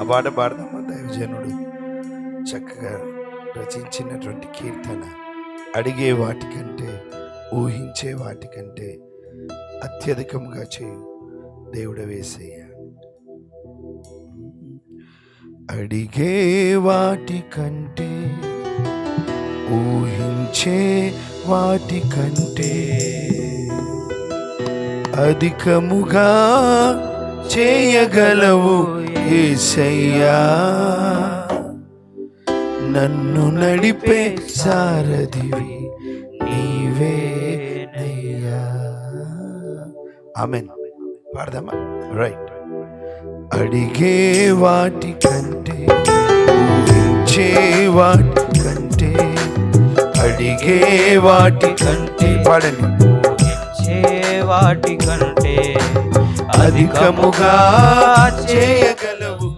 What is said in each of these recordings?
ఆ పాట పాడదామా? దైవజనుడు చక్కగా రచించినటువంటి కీర్తన అడిగే వాటికంటే ఊహించే వాటికంటే అత్యధికంగా చేయు. దేవుడు వేసేయ అడిగే వాటికంటే ఊహించే వాటికంటే అధికముగా చేయగలవు ఏసయ్యా. నన్ను నడిపే సారథివి నీవేనయ్యా ఆమెన్. పాడదామా? రైట్. అడిగే వాటి కంటే ఊహించే వాటి కంటే అడిగే వాటి కంటే పాడండి. ఊహించే వాటి కంటే అధికముగా చేయగలవు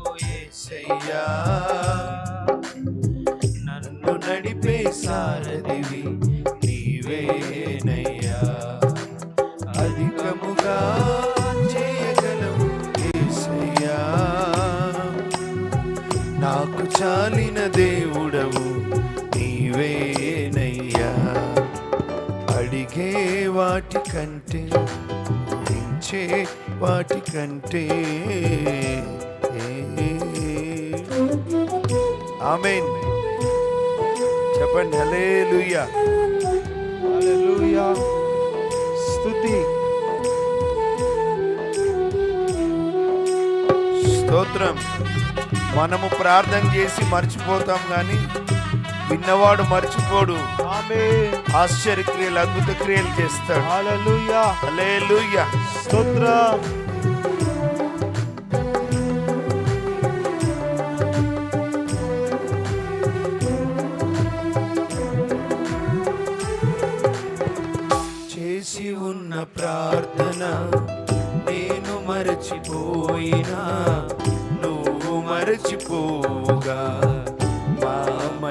నన్ను నడిపే సారథివి నీవేనయ్యా. అధికముగా చేయగలవు యేసయ్యా నాకు చాలిన దేవుడవు నీవేనయ్యా. అడిగే వాటి కంటే ఊహించే వాటి కంటే ఆమెన్. చెప్పండి హల్లెలూయా. హల్లెలూయా. స్తుతి. స్తోత్రం. మనము ప్రార్థన చేసి మర్చిపోతాం కానీ విన్నవాడు మర్చిపోడు. ఆమేన్. ఆశ్చర్యక్రియలు అద్భుత క్రియలు చేస్తాడు. స్తోత్రం.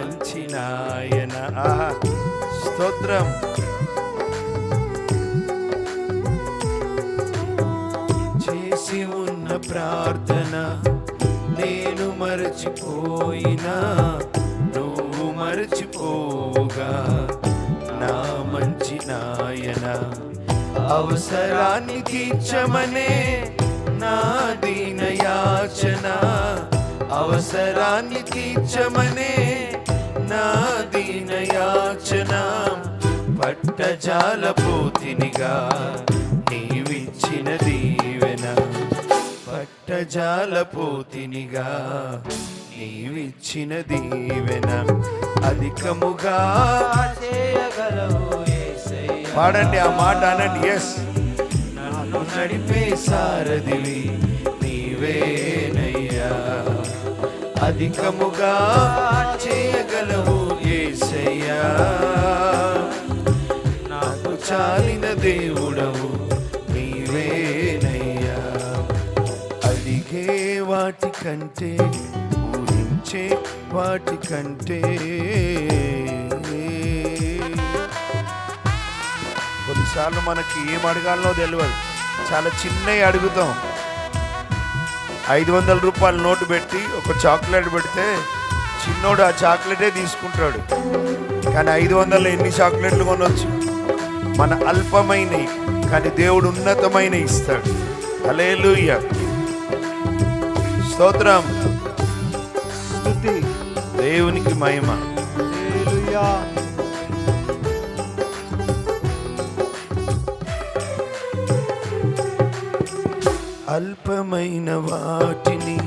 మంచి నాయన ఆహా, స్తోత్రం. చేసి ఉన్న ప్రార్థన నేను మరచిపోయినా నువ్వు మరచిపోగా నా మంచి నాయన అవసరాన్ని తీర్చమనే నా దీన యాచన అవసరాన్ని తీర్చమనే నా దీన యాచన పట్టజాల పోతినిగా నీవిచ్చిన దీవెన. పట్టజాల పోతినిగా నీవిచ్చిన దీవెన. అధికముగా చేయగలవు పాడండి ఆ మాట అనండి. ఎస్ నన్ను నడిపే సారథివి నీవే. అధికముగా చేయగలవు ఏసయ్యా. నాకు చాలిన దేవుడవు నీవేనయ్యా. అడిగే వాటికంటే ఊహించే వాటికంటే. కొన్నిసార్లు మనకి ఏం అడగాలనో తెలియదు చాలా చిన్నవి అడుగుతాం. ఐదు వందల రూపాయల నోటు పెట్టి ఒక చాక్లెట్ పెడితే చిన్నోడు ఆ చాక్లెటే తీసుకుంటాడు. కానీ ఐదు వందలు ఎన్ని చాక్లెట్లు కొనవచ్చు మన అల్పమైనవి కానీ దేవుడు ఉన్నతమైన ఇస్తాడు. అలేలుయ్య స్తోత్రం. స్తుతి. దేవునికి మహిమ. అల్పమైన వాటిని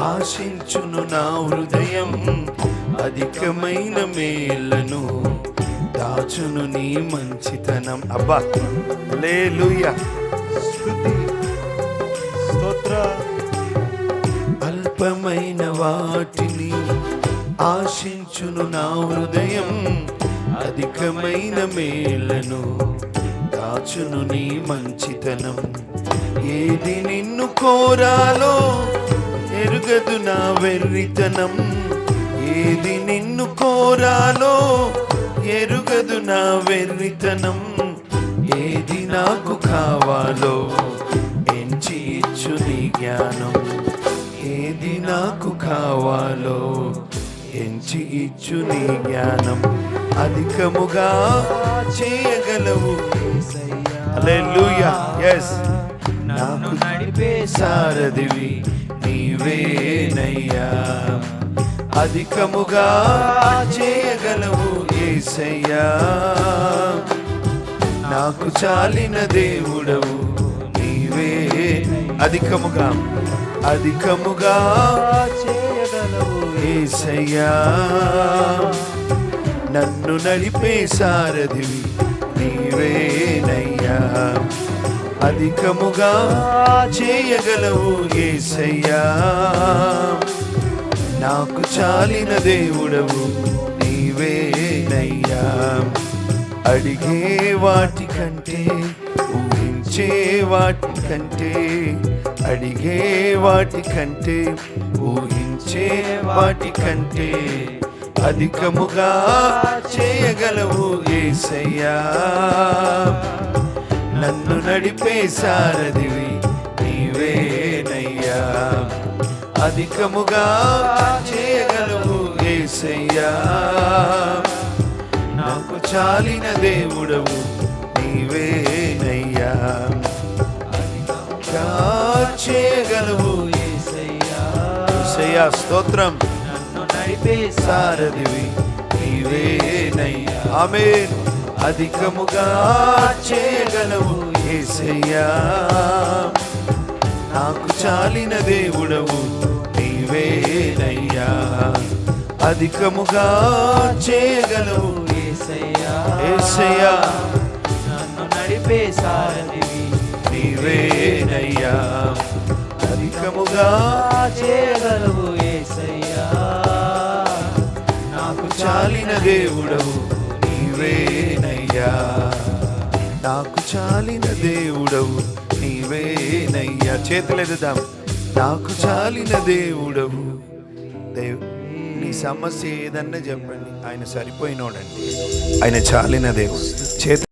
ఆశించును నా హృదయం. అధికమైన మేళ్ళను దాచును నీ మంచితనం. అబ్బా! లేలుయా స్తోత్ర. అల్పమైన వాటిని ఆశించును నా హృదయం. అధికమైన మేళ్ళను దాచును నీ మంచితనం. ఏది నిన్ను కోరాలో ఎరుగదు నా వెర్రితనం. ఏది నిన్ను కోరాలో ఎరుగదు నా వెర్రితనం. ఏది నాకు కావాలో ఎంచి ఇచ్చు నీ జ్ఞానం? ఏది నాకు కావాలో ఎంచి ఇచ్చు నీ జ్ఞానం? అధికముగా చేయగలవు అలెలుయా ఎస్ నన్ను నడిపే సారథివి నీవేనయ్యా అధికముగా చేయగలవు ఏసయ్యా. నాకు చాలిన దేవుడవు నీవే అధికముగా అధికముగా చేయగలవు ఏసయ్యా. నన్ను నడిపే సారథివి నీవేనయ్యా అధికముగా చేయగలవు ఏసయ్యా. నాకు చాలిన దేవుడవు నీవేనయ్యా. అడిగే వాటి కంటే ఊహించే వాటి కంటే అడిగే వాటి కంటే ఊహించే వాటి కంటే అధికముగా చేయగలవు ఏసయ్యా. నన్ను నడిపే సారథివి నీవేనయ్యా. అధికముగా చేయగలవు ఏసయ్యా. నాకు చాలిన దేవుడవు నీవేనయ్యా. అధికముగా చేయగలవు ఏసయ్యా స్తోత్రం. నన్ను నడిపే సారథివి నీవేనయ్యా. ఆమేన్. అధికముగా చేయగలవు ఏసయ్యా. నాకు చాలిన దేవుడవు నీవేనయ్యా. అధికముగా చేయగలవు ఏసయ్యా. నన్ను నడిపే సారథివి నీవేనయ్యా. అధికముగా చేయగలవు యేసయ్యా నాకు చాలిన దేవుడవు నీవేనయ్యా నాకు చాలిన దేవుడవు నీవేనయ్యా. చేతులెదుదాం. నాకు చాలిన దేవుడవు. దేవు నీ సమస్య ఏదన్నా చెప్పండి. ఆయన సరిపోయినోడండి. ఆయన చాలిన దేవుడు. చేతు